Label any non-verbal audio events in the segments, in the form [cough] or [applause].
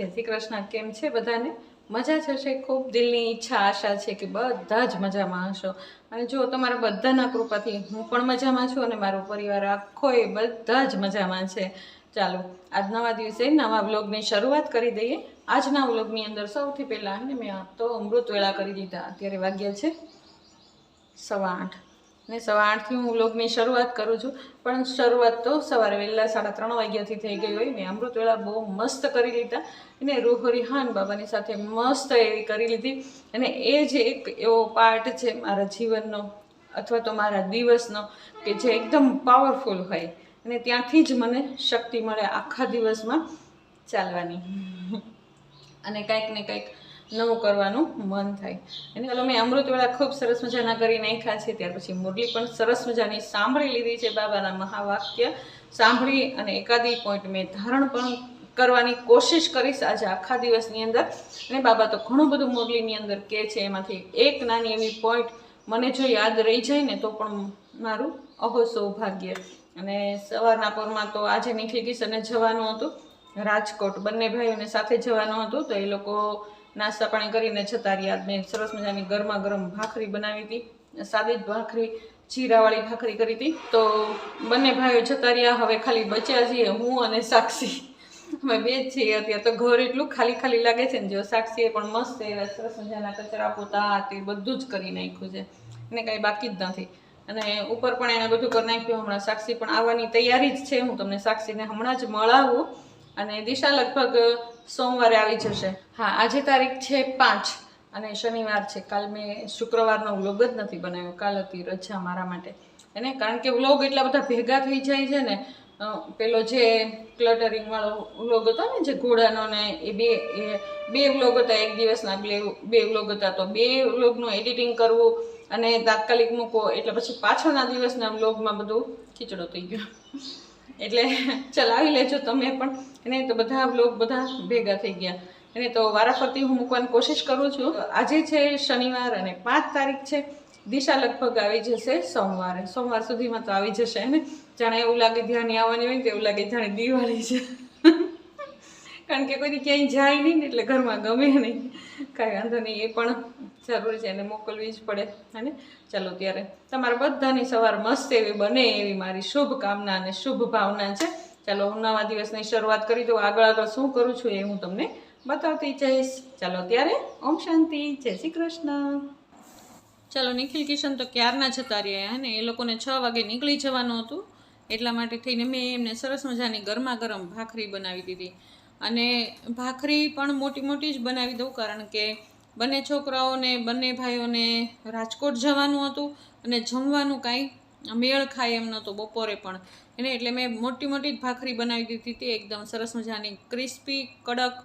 જય શ્રી કૃષ્ણ, કેમ છે બધાને? મજા જશે ખૂબ દિલની ઈચ્છા, આશા છે કે બધા જ મજામાં હશો. અને જો તમારા બધાના કૃપાથી હું પણ મજામાં છું અને મારો પરિવાર આખો એ બધા જ મજામાં છે. ચાલો આજ નવા દિવસે નવા વ્લોગની શરૂઆત કરી દઈએ. આજના વ્લોગની અંદર સૌથી પહેલાં ને મેં તો અમૃત વેળા કરી દીધા. અત્યારે વાગ્યા છે સવા આઠ. ને સવા આઠથી હું વ્લોગની શરૂઆત કરું છું. પણ શરૂઆત તો સવારે વહેલા સાડા ત્રણ વાગ્યાથી થઈ ગઈ હોય. મેં અમૃત વેળા બહુ મસ્ત કરી લીધા અને રૂહરિહાન બાબાની સાથે મસ્ત એવી કરી લીધી. અને એ જ એક એવો પાર્ટ છે મારા જીવનનો અથવા તો મારા દિવસનો કે જે એકદમ પાવરફુલ હોય. અને ત્યાંથી જ મને શક્તિ મળે આખા દિવસમાં ચાલવાની. અને કંઈક ને કંઈક નવું કરવાનું મન થાય. અને ચાલો મેં અમૃતવેળા ખૂબ સરસ મજાના કરી નાખ્યા છે. ત્યાર પછી મુરલી પણ સરસ મજાની સાંભળી લીધી છે બાબાના મહાવાક્ય. સાંભળી અને એકાદી પોઈન્ટ મેં ધારણ પણ કરવાની કોશિશ કરીશ આજે આખા દિવસની અંદર. અને બાબા તો ઘણું બધું મુરલીની અંદર કહે છે. એમાંથી એક નાની એવી પોઈન્ટ મને જો યાદ રહી જાય ને તો પણ મારું અહો સૌભાગ્ય. અને સવારના પોરમાં તો આજે નીકળી ગઈશ અને જવાનું હતું. રાજકોટ. બંને ભાઈઓને સાથે જવાનું હતું તો એ લોકો નાસ્તા પાણી કરીને જતા રહ્યા. મેં સરસ મજાની ગરમા ગરમ ભાખરી બનાવી હતી. સાદી જ ભાખરી, જીરાવાળી ભાખરી કરી હતી. તો બંને ભાઈઓ જતા રહ્યા. હવે ખાલી બચ્યા છીએ હું અને સાક્ષી. અમે બે જ છીએ અત્યારે. તો ઘર એટલું ખાલી ખાલી લાગે છે ને, જો સાક્ષીએ પણ મસ્ત એવા સરસ મજાના કચરા પોતા તે બધું જ કરી નાખ્યું છે. એને કાંઈ બાકી જ નથી. અને ઉપર પણ એને બધું કરી નાખ્યું. હમણાં સાક્ષી પણ આવવાની તૈયારી જ છે. હું તમને સાક્ષીને હમણાં જ મળાવું. અને દિશા લગભગ સોમવારે આવી જશે. હા, આજે તારીખ છે પાંચ અને શનિવાર છે. કાલ મેં શુક્રવારનો વ્લોગ જ નથી બનાવ્યો. કાલ હતી રજા મારા માટે. એને કારણ કે વ્લોગ એટલા બધા ભેગા થઈ જાય છે ને પેલો જે ક્લટરિંગવાળો વ્લોગ હતો ને, જે ઘોડાનો ને એ બે બે વ્લોગ હતા, એક દિવસના બે બે વ્લોગ હતા. તો બે વ્લોગનું એડિટિંગ કરવું અને તાત્કાલિક મૂકો એટલે પછી પાછળના દિવસના વ્લોગમાં બધું ખીચડો થઈ ગયો. એટલે ચલાવી લેજો તમે પણ. એને તો બધા વ્લોગ બધા ભેગા થઈ ગયા. એને તો વારાફરતી હું મૂકવાની કોશિશ કરું છું. આજે છે શનિવાર અને પાંચ તારીખ છે. દિશા લગભગ આવી જશે સોમવારે. સોમવાર સુધીમાં તો આવી જશે ને? જાણે એવું લાગે ધ્યાન આવવાની હોય ને તો એવું લાગે જાણે દિવાળી છે. કારણ કે કોઈ ક્યાંય જાય નહીં એટલે ઘરમાં ગમે નહીં. કાંઈ વાંધો નહીં, એ પણ જરૂરી છે, એને મોકલવી જ પડે અને ચાલો ત્યારે તમારા બધાની સવાર મસ્ત એવી બને એવી મારી શુભ કામના અને શુભ ભાવના છે. ચાલો હું નવા દિવસની શરૂઆત કરી દઉં. આગળ આગળ શું કરું છું એ હું તમને બતાવતી જઈશ. ચાલો ત્યારે ઓમ શાંતિ. જય શ્રી કૃષ્ણ. ચાલો નિખિલ કિશન તો ક્યારના જતા રહ્યા ને? એ લોકોને છ વાગે નીકળી જવાનું હતું. એટલા માટે થઈને મેં એમને સરસ મજાની ગરમા ગરમ ભાખરી બનાવી દીધી. અને ભાખરી પણ મોટી મોટી જ બનાવી દઉં, કારણ કે બંને છોકરાઓને, બંને ભાઈઓને રાજકોટ જવાનું હતું અને જમવાનું કાંઈ મેળ ખાય એમ નહોતો બપોરે પણ. એને એટલે મેં મોટી મોટી જ ભાખરી બનાવી દીધી હતી, એકદમ સરસ મજાની, ક્રિસ્પી, કડક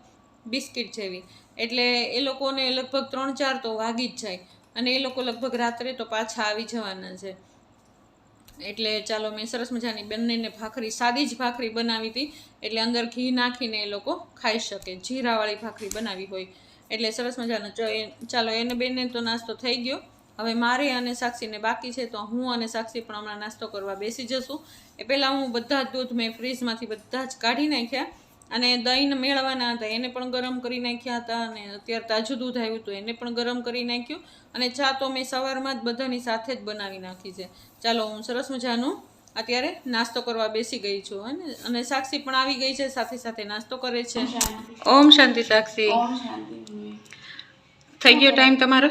બિસ્કિટ જેવી. એટલે એ લોકોને લગભગ ત્રણ ચાર તો વાગી જ જાય અને એ લોકો લગભગ રાત્રે તો પાછા આવી જવાના છે. એટલે ચાલો મેં સરસ મજાની બંનેને ભાખરી, સાદી જ ભાખરી બનાવી હતી. એટલે અંદર ઘી નાખીને એ લોકો ખાઈ શકે. જીરાવાળી ભાખરી બનાવી હોય. એટલે સરસ મજાનો ચાલો એને બેને તો નાસ્તો થઈ ગયો. હવે મારે અને સાક્ષીને બાકી છે, તો હું અને સાક્ષી પણ હમણાં નાસ્તો કરવા બેસી જશું. એ પહેલાં હું બધા જ દૂધ મેં ફ્રીજમાંથી બધા જ કાઢી નાખ્યા. અને દહીં મેળવાના હતા એને પણ ગરમ કરી નાખ્યા હતા અને અત્યારે તાજું દૂધ આવ્યું હતું એને પણ ગરમ કરી નાખ્યું અને ચા તો મેં સવારમાં જ બધાની સાથે જ બનાવી નાખી છે. ચાલો હું સરસ મજાનું અત્યારે નાસ્તો કરવા બેસી ગઈ છું અને અને સાક્ષી પણ આવી ગઈ છે સાથે સાથે નાસ્તો કરે છે. ઓમ શાંતિ. સાક્ષી. થઈ ગયો ટાઈમ તમારો?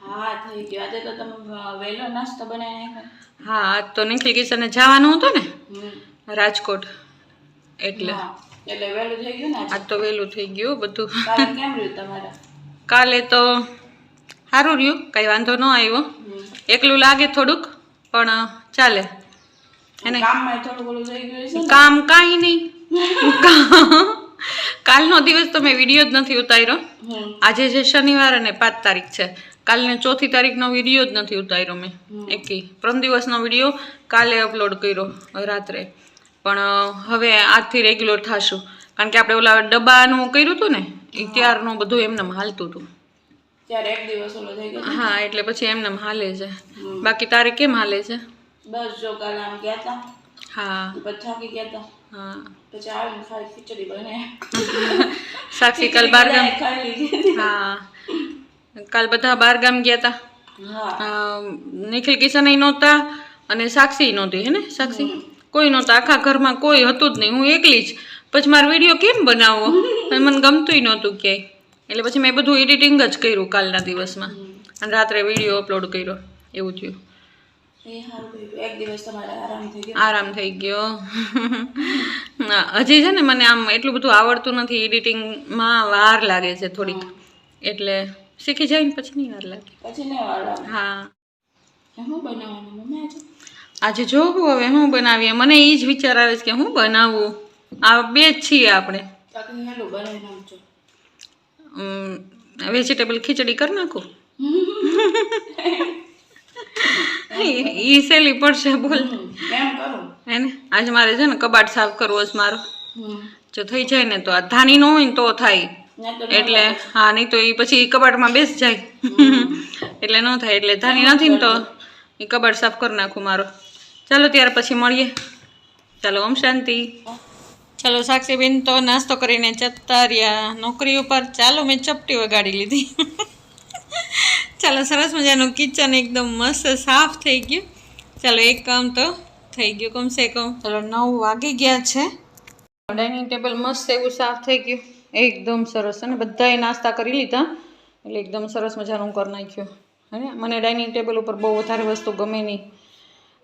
હા થઈ ગયો. આજે તો તમે વહેલો નાસ્તો બનાવી હા આજ તો નીકળી ગઈ છે જવાનું હતું ને? રાજકોટ. એટલે. એટલે વહેલું થઈ ગયું ને આજે? તો વહેલું થઈ ગયું બધું. કાલે કેમ રહ્યું તમારે? કાલે તો સારું રહ્યું કાંઈ વાંધો ન આવ્યો. એકલું લાગે થોડુંક પણ ચાલે. એને કામ કાંઈ નહીં. કાલનો દિવસ તો મેં વીડિયો જ નથી ઉતાર્યો. આજે છે શનિવાર અને પાંચ તારીખ છે કાલને ચોથી તારીખનો વીડિયો જ નથી ઉતાર્યો મેં. એકી ત્રણ દિવસનો વીડિયો કાલે અપલોડ કર્યો રાત્રે. પણ હવે આજથી રેગ્યુલર થશું. કારણ કે આપણે ઓલા ડબ્બાનું કર્યું હતું ને એ ત્યારનું બધું એમને હાલતું હતું. હા એટલે પછી એમને હાલે છે. બાકી તારે કેમ હાલે છે? બસ જો કાલે આમ ગયા હતા હા. થાકી ગયા હતા હા. પછી આવીને ખાલી ખીચડી બને [laughs] સાક્ષી કાલ બારગામ હા. કાલ બધા બારગામ ગયા હતા નિખિલ કિશન નહોતા અને સાક્ષી નહોતી હે ને સાક્ષી? કોઈ તો આખા ઘરમાં કોઈ હતું જ નહીં. હું એકલી જ. પછી મારો વીડિયો કેમ બનાવવો મને ગમતુંય નહોતું ક્યાંય એટલે પછી મેં બધું એડિટિંગ જ કર્યું કાલના દિવસમાં. અને રાત્રે વીડિયો અપલોડ કર્યો. એવું થયું. આરામ થઈ ગયો. હજી છે ને મને આમ એટલું બધું આવડતું નથી એડિટિંગમાં વાર લાગે છે થોડીક. એટલે શીખી જાય ને પછી નહીં વાર લાગે. પછી હા. શું બનાવવાનું? મમ્મી આજે આજે જોવું હવે હું બનાવીએ? મને એ જ વિચાર આવે છે કે હું બનાવવું આ બે જ છીએ આપણે. બનાવી વેજીટેબલ ખીચડી કરી નાખું. એ [laughs] સહેલી પડશે બોલ. હે ને? આજે મારે છે ને કબાટ સાફ કરવો છે મારો. જો થઈ જાય ને તો આ ધાની ન હોય ને તો થાય. એટલે હા નહીં તો એ પછી કબાટમાં બેસ જાય. [laughs] એટલે ન થાય એટલે ધાની નથી ને તો એ કબાટ સાફ કરી નાખું મારો. ચાલો ત્યાર પછી મળીએ. ચાલો, ઓમ શાંતિ. ચાલો, સાક્ષીબેન તો નાસ્તો કરીને જતા રહ્યા નોકરી ઉપર ચાલો, મેં ચપટી વગાડી લીધી. ચાલો, સરસ મજાનું કિચન એકદમ મસ્ત સાફ થઈ ગયું. ચાલો, એક કામ તો થઈ ગયું કમસે કમ. ચાલો, નવ વાગી ગયા છે. ડાઇનિંગ ટેબલ મસ્ત એવું સાફ થઈ ગયું. એકદમ સરસ. અને બધાએ નાસ્તા કરી લીધા. એટલે એકદમ સરસ મજાનું કરી નાખ્યું. હે મને ડાઇનિંગ ટેબલ ઉપર બહુ વધારે વસ્તુ ગમે નહીં.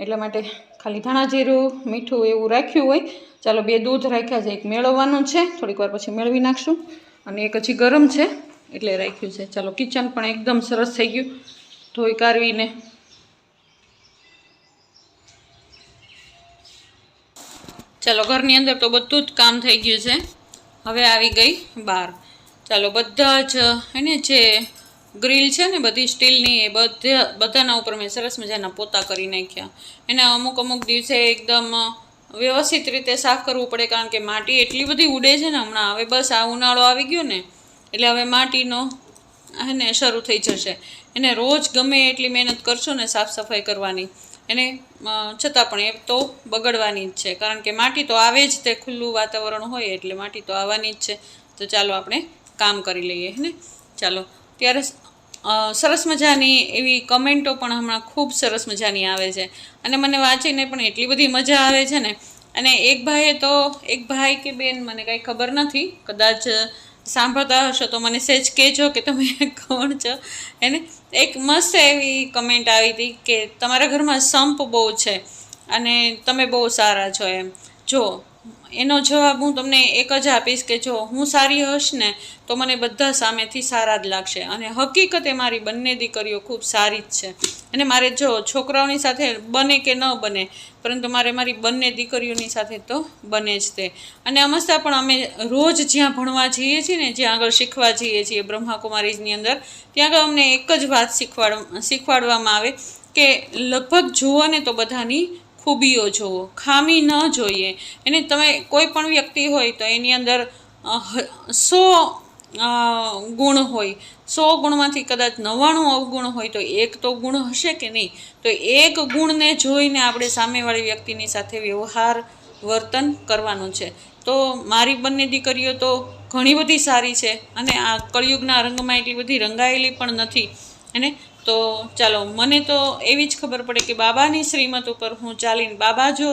એટલા માટે ખાલી ધાણા જીરું, મીઠું એવું રાખ્યું હોય. ચાલો બે દૂધ રાખ્યા છે, એક મેળવવાનું છે. થોડીક વાર પછી મેળવી નાખશું. અને એક હજી ગરમ છે, એટલે રાખ્યું છે. ચાલો કિચન પણ એકદમ સરસ થઈ ગયું. ધોઈ કાઢવીને. ચાલો ઘરની અંદર તો બધું જ કામ થઈ ગયું છે. હવે આવી ગઈ બહાર. ચાલો બધા જ એને જે ગ્રીલ છે ને બધી સ્ટીલની, એ બધા, બધાના ઉપર મેં સરસ મજાના પોતા કરી નાખ્યા. એને અમુક અમુક દિવસે એકદમ વ્યવસ્થિત રીતે સાફ કરવું પડે, કારણ કે માટી એટલી બધી ઉડે છે ને હમણાં. હવે બસ આ ઉનાળો આવી ગયો ને, એટલે હવે માટીનો એને શરૂ થઈ જશે. એને રોજ ગમે એટલી મહેનત કરશો ને સાફ સફાઈ કરવાની. એને છતાં પણ એ તો બગડવાની જ છે, કારણ કે માટી તો આવે જ તે ખુલ્લું વાતાવરણ હોય એટલે માટી તો આવવાની જ છે. તો ચાલો આપણે કામ કરી લઈએ, હે ને? ચાલો ત્યારે સરસ મજાની એવી કમેન્ટો પણ હમણાં ખૂબ સરસ મજાની આવે છે. અને મને વાંચીને પણ એટલી બધી મજા આવે છે ને. અને એક ભાઈએ તો, એક ભાઈ કે બેન મને કાંઈ ખબર નથી, કદાચ સાંભળતા હશો તો મને સહેજ કહેજો કે તમે [laughs] કોણ છો. એને એક મસ્ત એવી કમેન્ટ આવી હતી કે, તમારા ઘરમાં સંપ બહુ છે અને તમે બહુ સારા છો એમ. જો એનો જવાબ હું તમને એક જ આપીશ કે જો હું સારી હશ ને, તો મને બધા સામેથી સારા જ લાગશે. અને હકીકતે મારી બંને દીકરીઓ ખૂબ સારી જ છે. અને મારે જો છોકરાઓની સાથે બને કે ન બને, પરંતુ મારે મારી બંને દીકરીઓની સાથે તો બને જ તે. અને અમસ્તા પણ અમે રોજ જ્યાં ભણવા જઈએ છીએ ને, જ્યાં આગળ શીખવા જઈએ છીએ બ્રહ્માકુમારીજની અંદર, ત્યાં આગળ અમને એક જ વાત શીખવાડ, શીખવાડવામાં આવે કે લગભગ જુઓ ને તો બધાની ખૂબીઓ જુઓ ખામી ન જોઈએ. એને તમે કોઈ પણ વ્યક્તિ હોય તો એની અંદર સો ગુણ હોય. સો ગુણમાંથી કદાચ નવ્વાણું અવગુણ હોય તો એક તો ગુણ હશે કે નહીં? તો એક ગુણને જોઈને આપણે સામેવાળી વ્યક્તિની સાથે વ્યવહાર, વર્તન કરવાનું છે. તો મારી બંને દીકરીઓ તો ઘણી બધી સારી છે અને આ કળિયુગના રંગમાં એટલી બધી રંગાયેલી પણ નથી. અને તો ચાલો, મને તો એવી જ ખબર પડે કે બાબાની શ્રીમત ઉપર હું ચાલીને બાબા જો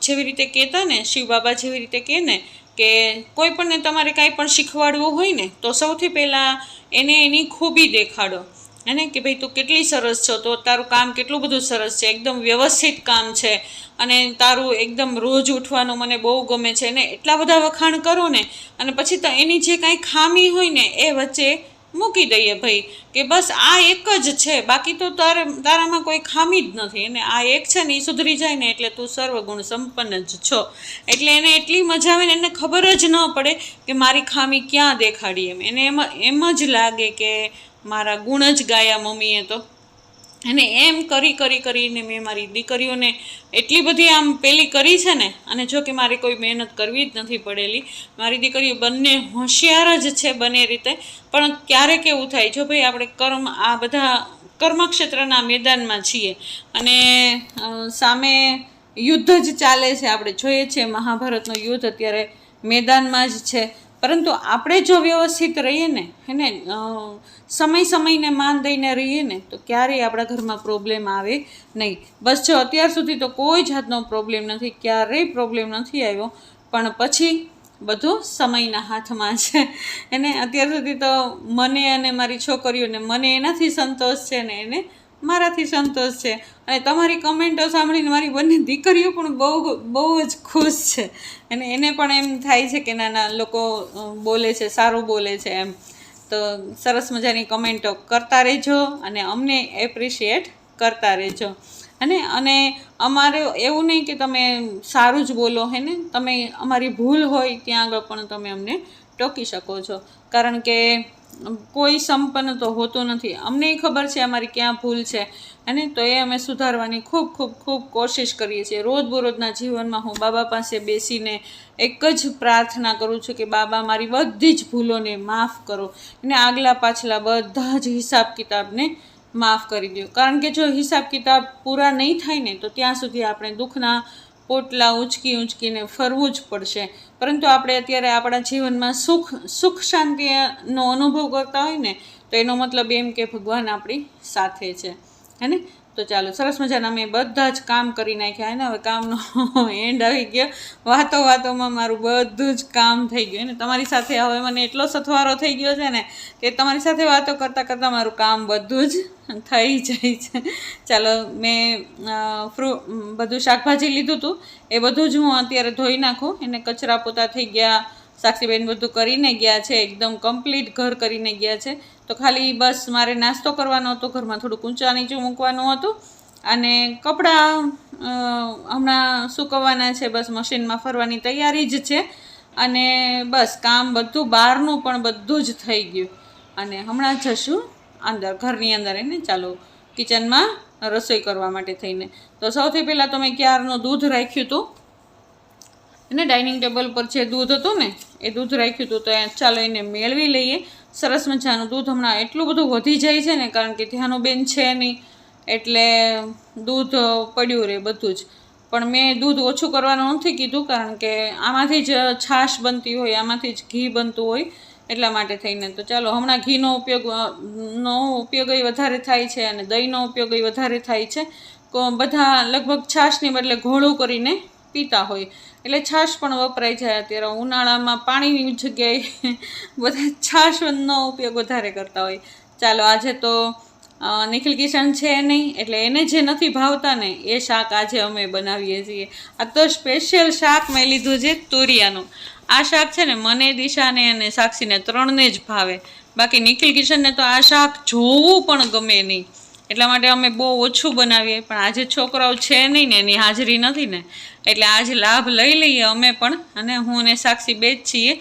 જેવી રીતે કહેતા ને, શિવ બાબા જેવી રીતે કહે ને, કે કોઈ પણને તમારે કાંઈ પણ શીખવાડવું હોય ને, તો સૌથી પહેલાં એને એની ખૂબી દેખાડો. એને કે ભાઈ તું કેટલી સરસ છો, તો તારું કામ કેટલું બધું સરસ છે, એકદમ વ્યવસ્થિત કામ છે, અને તારું એકદમ રોજ ઉઠવાનું મને બહુ ગમે છે, ને, એટલા બધા વખાણ કરો ને, અને પછી તો એની જે કાંઈ ખામી હોય ને, એ વચ્ચે મૂકી દઈએ ભાઈ, કે બસ આ એક જ છે, બાકી તો તારે, તારામાં કોઈ ખામી જ નથી. અને આ એક છે ને, એ સુધરી જાય ને, એટલે તું સર્વગુણ સંપન્ન જ છો. એટલે એને એટલી મજા આવે ને, એને ખબર જ ન પડે કે મારી ખામી ક્યાં દેખાડી એમ. એને એમ એમ જ લાગે કે મારા ગુણ જ ગાયા મમ્મીએ તો. અને એમ કરી કરી, કરીને મેં મારી દીકરીઓને એટલી બધી આમ પેલી કરી છે ને, અને જો કે મારે કોઈ મહેનત કરવી જ નથી પડેલી. મારી દીકરીઓ બંને હોશિયાર જ છે બંને રીતે, પણ ક્યારેક એવું થાય, જો ભાઈ આપણે કર્મ, આ બધા કર્મક્ષેત્રના મેદાનમાં છીએ, અને સામે યુદ્ધ જ ચાલે છે, આપણે જોઈએ છીએ મહાભારતનું યુદ્ધ અત્યારે મેદાનમાં જ છે. પરંતુ આપણે જો વ્યવસ્થિત રહીએ ને એને સમય સમયને માન દઈને રહીએ ને, તો ક્યારેય આપણા ઘરમાં પ્રોબ્લેમ આવે નહીં. બસ જો અત્યાર સુધી તો કોઈ જાતનો પ્રોબ્લેમ નથી, ક્યારેય પ્રોબ્લેમ નથી આવ્યો, પણ પછી બધું સમયના હાથમાં છે. એને અત્યાર સુધી તો મને અને મારી છોકરીઓને મને એનાથી સંતોષ છે ને એને મારાથી સંતોષ છે. અને તમારી કમેન્ટો સાંભળીને મારી બંને દીકરીઓ પણ બહુ બહુ જ ખુશ છે. અને એને પણ એમ થાય છે કે નાના લોકો બોલે છે, સારું બોલે છે એમ. તો સરસ મજાની કમેન્ટો કરતા રહેજો અને અમને એપ્રિશિએટ કરતા રહેજો. અને અને અમારે એવું નહીં કે તમે સારું જ બોલો, હે ને? તમે અમારી ભૂલ હોય, ત્યાં આગળ પણ તમે અમને ટોકી શકો છો. કારણ કે કોઈ સંપન્ન તો હોતો નથી. અમને ખબર છે અમારી ક્યાં ભૂલ છે, અને તો એ અમે સુધારવાની ખૂબ ખૂબ ખૂબ કોશિશ કરીએ છીએ. રોજબરોજના જીવનમાં હું બાબા પાસે બેસીને એક જ પ્રાર્થના કરું છું કે, બાબા, મારી બધી જ ભૂલોને માફ કરો અને આગલા પાછલા બધા જ હિસાબ કિતાબને માફ કરી દો કારણ કે જો હિસાબ કિતાબ પૂરા નહીં થાય ને, તો ત્યાં સુધી આપણે દુઃખના પોટલા ઉંચકી ઉંચકીને ફરવું જ પડશે. પરંતુ આપણે અત્યારે આપણા જીવનમાં સુખ સુખ શાંતિનો અનુભવ કરતા હોય ને, તો એનો મતલબ એમ કે ભગવાન આપણી સાથે છે. હે ને? તો ચાલો, સરસ મજાના મેં બધા જ કામ કરી નાખ્યા ને, હવે કામનો [laughs] એન્ડ આવી ગયો. વાતો વાતોમાં મારું બધું જ કામ થઈ ગયું ને. તમારી સાથે હવે મને એટલો સથવારો થઈ ગયો છે ને કે તમારી સાથે વાતો કરતાં કરતાં મારું કામ બધું જ [laughs] થઈ જાય છે. ચાલો, મેં ફ્રૂ, બધું શાકભાજી લીધું હતું એ બધું જ હું અત્યારે ધોઈ નાખું. એને કચરા પોતા થઈ ગયા. સાક્ષીબેન બધું કરીને ગયા છે. એકદમ કમ્પ્લીટ ઘર કરીને ગયા છે. તો ખાલી બસ મારે નાસ્તો કરવાનો હતો, ઘરમાં થોડુંક ઊંચા નીચું મૂકવાનું હતું અને કપડાં હમણાં સૂકવવાના છે, બસ મશીનમાં ફરવાની તૈયારી જ છે અને બસ કામ બધું બહારનું પણ બધું જ થઈ ગયું. અને હમણાં જશું અંદર, ઘરની અંદર એને ચાલો કિચનમાં રસોઈ કરવા માટે થઈને. તો સૌથી પહેલાં તો મેં ક્યારનું દૂધ રાખ્યું હતું. અને ડાઇનિંગ ટેબલ પર જે દૂધ હતું ને, એ દૂધ રાખ્યું હતું, તો ચાલો એને મેળવી લઈએ. સરસ મજાનું દૂધ હમણાં એટલું બધું વધી જાય છે ને, કારણ કે ત્યાંનું બેન છે નહીં, એટલે દૂધ પડ્યું રહે બધું જ. પણ મેં દૂધ ઓછું કરવાનું નથી કીધું, કારણ કે આમાંથી જ છાશ બનતી હોય, આમાંથી જ ઘી બનતું હોય, એટલા માટે થઈને. તો ચાલો, હમણાં ઘીનો ઉપયોગ, નો ઉપયોગ વધારે થાય છે અને દહીંનો ઉપયોગ વધારે થાય છે. બધા લગભગ છાશની બદલે ઘોળું કરીને પીતા હોય. એટલે છાશ પણ વપરાય છે અત્યારે. ઉનાળામાં પાણીની જગ્યાએ બધા છાશનો ઉપયોગ વધારે કરતા હોય. ચાલો, આજે તો નિખિલ કિશન છે નહીં, એટલે એને જે નથી ભાવતા ને, એ શાક આજે અમે બનાવીએ છીએ. આ તો સ્પેશિયલ શાક મેં લીધું છે તુરિયાનું. આ શાક છે ને, મને, દિશાને અને સાક્ષીને ત્રણને જ ભાવે. બાકી નિખિલ કિશનને તો આ શાક જોવું પણ ગમે નહીં. એટલા માટે અમે બહુ ઓછું બનાવીએ, પણ આજે છોકરાઓ છે નહીં ને, એની હાજરી નથી ને, એટલે આજે લાભ લઈ લઈએ અમે પણ, અને હું અને સાક્ષી બે જ છીએ.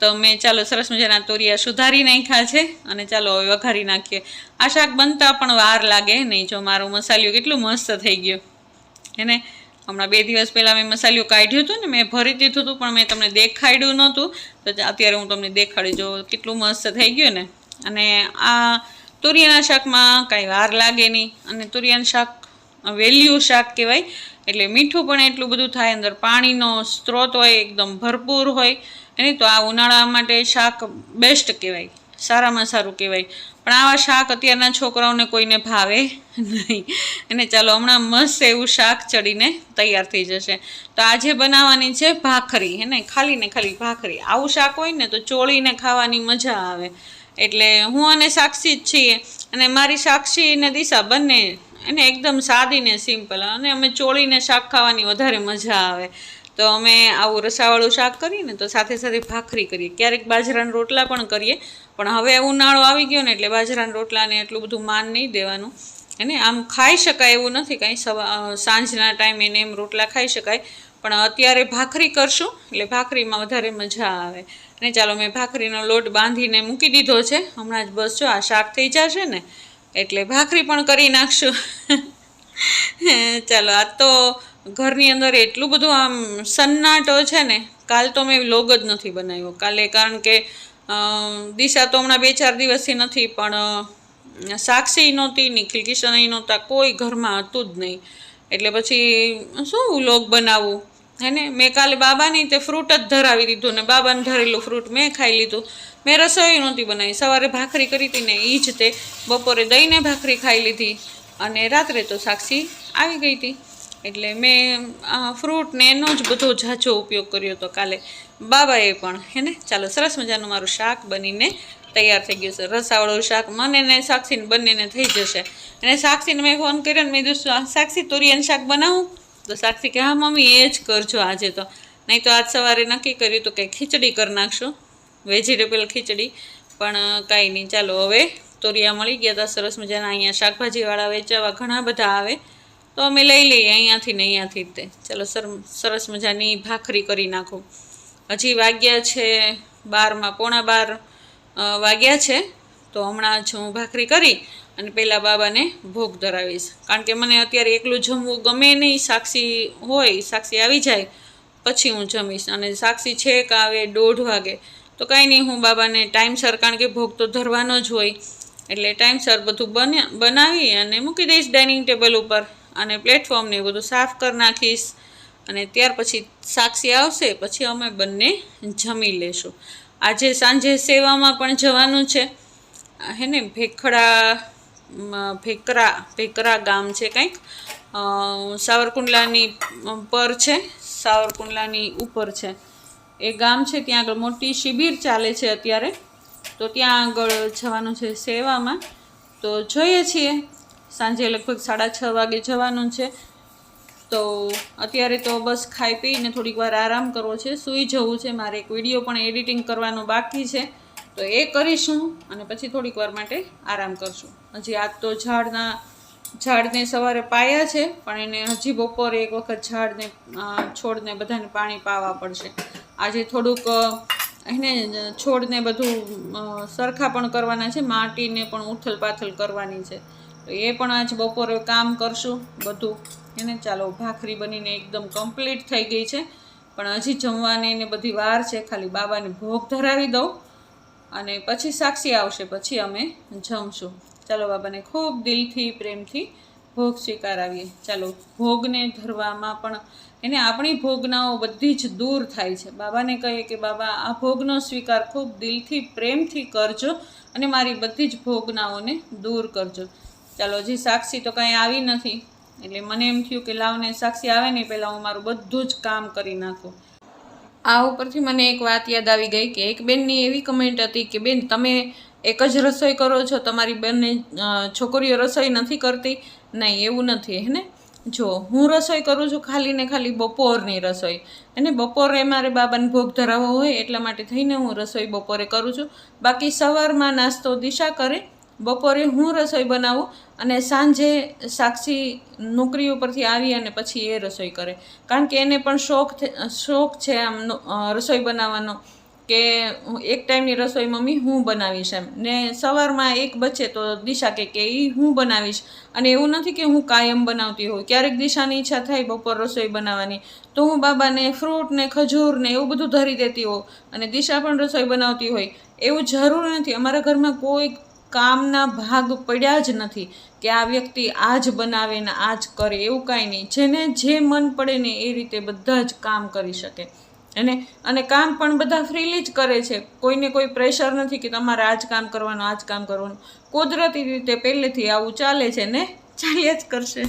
તો મેં ચાલો સરસ મજાના તોરિયા સુધારી નાખ્યા છે, અને ચાલો હવે વઘારી નાખીએ. આ શાક બનતા પણ વાર લાગે નહીં, જો મારું મસાલિયું કેટલું મસ્ત થઈ ગયું. એને હમણાં બે દિવસ પહેલાં મેં મસાલિયું કાઢ્યું હતું ને, મેં ભરી દીધું હતું, પણ મેં તમને દેખાડ્યું નહોતું. તો અત્યારે હું તમને દેખાડી જો કેટલું મસ્ત થઈ ગયું ને. અને આ તુરિયાના શાકમાં કાંઈ વાર લાગે નહીં. અને તુરિયાનું શાક વેલ્યુ શાક કહેવાય, એટલે મીઠું પણ એટલું બધું થાય, અંદર પાણીનો સ્ત્રોત હોય, એકદમ ભરપૂર હોય, એની તો આ ઉનાળા માટે શાક બેસ્ટ કહેવાય, સારામાં સારું કહેવાય. પણ આવા શાક અત્યારના છોકરાઓને કોઈને ભાવે નહીં. અને ચાલો, હમણાં મસ્ત એવું શાક ચડીને તૈયાર થઈ જશે. તો આજે બનાવવાની છે ભાખરી, હે ને? ખાલી ને ખાલી ભાખરી. આવું શાક હોય ને તો ચોળીને ખાવાની મજા આવે. એટલે હું અને સાક્ષી જ છીએ. અને મારી સાક્ષી અને દિશા બંને એને એકદમ સાદી ને સિમ્પલ. અને અમે ચોળીને શાક ખાવાની વધારે મજા આવે. તો અમે આવું રસાવાળું શાક કરીએ ને તો સાથે સાથે ભાખરી કરીએ. ક્યારેક બાજરાના રોટલા પણ કરીએ. પણ હવે ઉનાળો આવી ગયો ને એટલે બાજરાના રોટલાને એટલું બધું માન નહીં દેવાનું. અને આમ ખાઈ શકાય એવું નથી. કાંઈ સાંજના ટાઈમે એને એમ રોટલા ખાઈ શકાય. પણ અત્યારે ભાખરી કરશું એટલે ભાખરીમાં વધારે મજા આવે. અને ચાલો મેં ભાખરીનો લોટ બાંધીને મૂકી દીધો છે. હમણાં જ બસ જો આ શાક થઈ જશે ને, એટલે ભાખરી પણ કરી નાખશું. ચાલો, આ તો ઘરની અંદર એટલું બધું આમ સન્નાટો છે ને, કાલ તો મેં લોગ જ નથી બનાવ્યો. કાલે કારણ કે દિશા તો હમણાં બે ચાર દિવસથી નથી, પણ સાક્ષી નહોતી, નિખિલ કિશન નહોતા, કોઈ ઘરમાં હતું જ નહીં. એટલે પછી શું લોગ બનાવવું? હે ને મેં કાલે બાબાની તે ફ્રૂટ જ ધરાવી દીધું ને બાબાને ધરેલું ફ્રૂટ મેં ખાઈ લીધું. મેં રસોઈ નહોતી બનાવી. સવારે ભાખરી કરી હતી ને એ જ તે બપોરે દહીંને ભાખરી ખાઈ લીધી અને રાત્રે તો સાક્ષી આવી ગઈ હતી. એટલે મેં ફ્રૂટ ને એનો જ બધો ઝાઝો ઉપયોગ કર્યો હતો કાલે. બાબાએ પણ હે ને ચાલો, સરસ મજાનું મારું શાક બનીને તૈયાર થઈ ગયું છે. રસાવાળું શાક મને ને સાક્ષીને બંનેને થઈ જશે. અને સાક્ષીને મેં ફોન કર્યો ને મેં કીધું, સાક્ષી તોરિયાનું શાક બનાવું? તો સાક્ષી કે, હા, મમ્મી, એ જ કરજો આજે તો. નહીં તો આજ સવારે નક્કી કર્યું તો કે ખીચડી કરી નાખશું. વેજીટેબલ ખીચડી. પણ કાંઈ નહીં, ચાલો, હવે તોરિયા મળી ગયા હતા સરસ મજાના અહીંયા શાકભાજીવાળા વેચાવા ઘણા બધા આવે. તો અમે લઈ લઈએ, અહીંયાથી ને અહીંયાથી તે. ચાલો, સર, સરસ મજાની ભાખરી કરી નાખું. હજી વાગ્યા છે બારમાં, પોણા બાર વાગ્યા છે. તો હમણાં જ હું ભાખરી કરી અને પહેલાં બાબાને ભોગ ધરાવીશ. કારણ કે મને અત્યારે એકલું જમવું ગમે નહીં, સાક્ષી હોય, સાક્ષી આવી જાય, પછી હું જમીશ. અને સાક્ષી છેક આવે દોઢ વાગે. તો કાંઈ નહીં, હું બાબાને ટાઈમસર, કારણ કે ભોગ તો ધરવાનો જ હોય. એટલે ટાઈમસર બધું બને, બનાવી અને મૂકી દઈશ ડાઇનિંગ ટેબલ ઉપર. અને પ્લેટફોર્મને બધું સાફ કરી નાખીશ. અને ત્યાર પછી સાક્ષી આવશે, પછી અમે બંને જમી લેશું. આજે સાંજે સેવામાં પણ જવાનું છે. હે ને, ભેખડા ભેકરા ભેકરા ગામ છે કંઈક. સાવરકુંડલાની પર છે, સાવરકુંડલાની ઉપર છે. એ ગામ છે, ત્યાં આગળ મોટી શિબિર ચાલે છે અત્યારે. તો ત્યાં આગળ જવાનું છે સેવામાં. તો જોઈએ છીએ. સાંજે લગભગ સાડા છ વાગે જવાનું છે. તો અત્યારે તો બસ ખાઈ પીને થોડીક વાર આરામ કરવો છે. સૂઈ જવું છે. મારે એક વીડિયો પણ એડિટિંગ કરવાનો બાકી છે. તો એ કરીશું અને પછી થોડીક વાર માટે આરામ કરશું. હજી આજ તો ઝાડના, ઝાડને સવારે પાયા છે, પણ એને હજી બપોરે એક વખત ઝાડને છોડને બધાને પાણી પાવા પડશે. આજે થોડુંક એને છોડને બધું સરખા પણ કરવાના છે, માટીને પણ ઉથલ પાથલ કરવાની છે. તો એ પણ આજ બપોરે કામ કરશું, બધું. એને ચાલો ભાખરી બનીને એકદમ કમ્પ્લીટ થઈ ગઈ છે. પણ હજી જમવાની ને બધી વાર છે, ખાલી બાબાને ભોગ ધરાવી દઉં. અને પછી સાક્ષી આવશે, પછી અમે જમશું. ચાલો બાબાને ખૂબ દિલથી, પ્રેમથી ભોગ સ્વીકારાવીએ. ચાલો, ભોગને ધરવામાં પણ એને આપણી ભોગનાઓ બધી જ દૂર થાય છે. બાબાને કહીએ કે, બાબા, આ ભોગનો સ્વીકાર ખૂબ દિલથી, પ્રેમથી કરજો અને મારી બધી જ ભોગનાઓને દૂર કરજો. ચાલો, હજી સાક્ષી તો કાંઈ આવી નથી. એટલે મને એમ થયું કે, લાવને સાક્ષી આવે ને પહેલાં હું મારું બધું જ કામ કરી નાખું. આ ઉપરથી મને એક વાત યાદ આવી ગઈ કે એક બેનની એવી કમેન્ટ હતી કે, બેન, તમે એક જ રસોઈ કરો છો, તમારી બેનને છોકરીઓ રસોઈ નથી કરતી. નહીં, એવું નથી, હે ને? જો, હું રસોઈ કરું છું ખાલી ને ખાલી બપોરની રસોઈ. અને બપોરે મારે બાબાને ભોગ ધરાવવો હોય એટલા માટે થઈને હું રસોઈ બપોરે કરું છું. બાકી સવારમાં નાસ્તો દિશા કરે, બપોરે હું રસોઈ બનાવું અને સાંજે સાક્ષી નોકરી ઉપરથી આવી અને પછી એ રસોઈ કરે. કારણ કે એને પણ શોખ શોખ છે આમ રસોઈ બનાવવાનો કે એક ટાઈમની રસોઈ મમ્મી હું બનાવીશ એમ. ને સવારમાં એક બચે તો દિશા કે કે એ હું બનાવીશ. અને એવું નથી કે હું કાયમ બનાવતી હોઉં. ક્યારેક દિશાની ઈચ્છા થાય બપોર રસોઈ બનાવવાની. તો હું બાબાને ફ્રૂટ ને ખજૂર ને એવું બધું ધરી દેતી હોઉં. અને દિશા પણ રસોઈ બનાવતી હોય. એવું જરૂર નથી. અમારા ઘરમાં કોઈ કામના ભાગ પડ્યા જ નથી કે આ વ્યક્તિ આ જ બનાવે ને આ જ કરે એવું કાંઈ નહીં. જેને જે મન પડે ને એ રીતે બધા જ કામ કરી શકે. અને અને કામ પણ બધા ફ્રીલી જ કરે છે. કોઈને કોઈ પ્રેશર નથી કે તમારે આ જ કામ કરવાનું આ જ કામ કરવાનું. કુદરતી રીતે પહેલેથી આવું ચાલે છે ને? ચાલ્યા જ કરશે.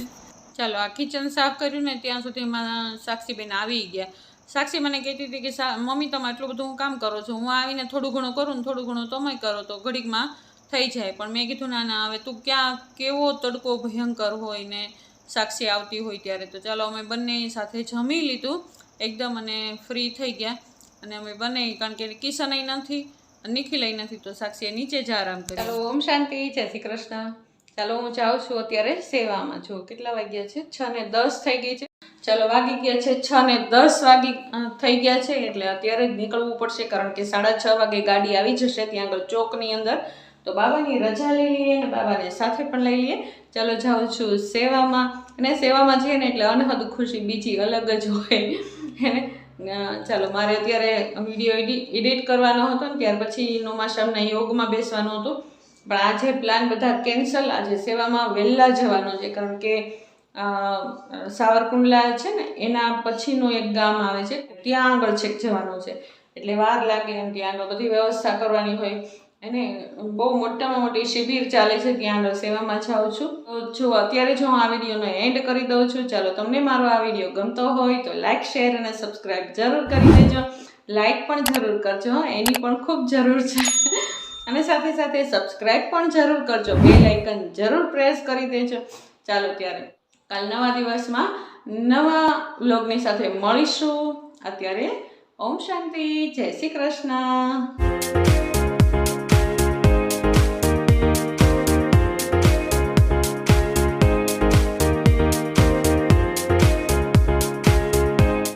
ચાલો, આ કિચન સાફ કર્યું ને ત્યાં સુધીમાં સાક્ષીબેન આવી ગયા. સાક્ષી મને કહેતી હતી કે મમ્મી, તમે આટલું બધું હું કામ કરો છો? હું આવીને થોડું ઘણું કરું ને થોડું ઘણું તમે કરો. તો ઘડીકમાં થઈ જાય. પણ મેં કીધું, ના ના, હવે તું ક્યાં, કેવો તડકો ભયંકર હોય ને સાક્ષી આવતી હોય ત્યારે. તો ચાલો, અમે બંને સાથે જમી લીધું એકદમ અને ફ્રી થઈ ગયા. અને અમે બંને, કારણ કે કિશનય નથી નિખિલય નથી, તો સાક્ષીએ નીચે જ આરામ કર્યો. ચાલો, ઓમ શાંતિ, જય શ્રી કૃષ્ણ. ચાલો, હું જાઉં છું અત્યારે સેવામાં. જો, કેટલા વાગ્યા છે? છ ને દસ થઈ ગઈ છે. ચાલો, વાગી ગયા છે છ ને દસ વાગી થઈ ગયા છે, એટલે અત્યારે જ નીકળવું પડશે, કારણ કે સાડા છ વાગે ગાડી આવી જશે ત્યાં આગળ ચોકની અંદર. તો બાબાની રજા લઈ લઈએ અને બાબાને સાથે પણ લઈ લઈએ. ચાલો જાઉં છું સેવામાં. અને સેવામાં જઈએ ને એટલે અનહદ ખુશી બીજી અલગ જ હોય. ચાલો, મારે અત્યારે વીડિયો એડિટ કરવાનો હતો ને, ત્યાર પછી નોમાશામના યોગમાં બેસવાનું હતું. પણ આજે પ્લાન બધા કેન્સલ. આજે સેવામાં વહેલા જવાનો છે, કારણ કે સાવરકુંડલા છે ને, એના પછીનું એક ગામ આવે છે, ત્યાં આગળ છેક જવાનું છે. એટલે વાર લાગે એમ ત્યાં આગળ બધી વ્યવસ્થા કરવાની હોય. અને બહુ મોટામાં મોટી શિબિર ચાલે છે, ત્યાં આગળ સેવામાં જાઉં છું. જો અત્યારે જો હું આ વિડીયોનો એન્ડ કરી દઉં છું, ચાલો તમને મારો આ વીડિયો ગમતો હોય તો લાઇક શેર અને સબસ્ક્રાઈબ જરૂર કરી દેજો. લાઇક પણ જરૂર કરજો એની પણ ખૂબ જરૂર છે. અને સાથે સાથે સબસ્ક્રાઈબ પણ જરૂર કરજો, બે લાઇકન જરૂર પ્રેસ કરી દેજો. ચાલો ત્યારે કાલ નવા દિવસમાં નવા બ્લોગની સાથે મળીશું. અત્યારે ઓમ શાંતિ, જય શ્રી કૃષ્ણ.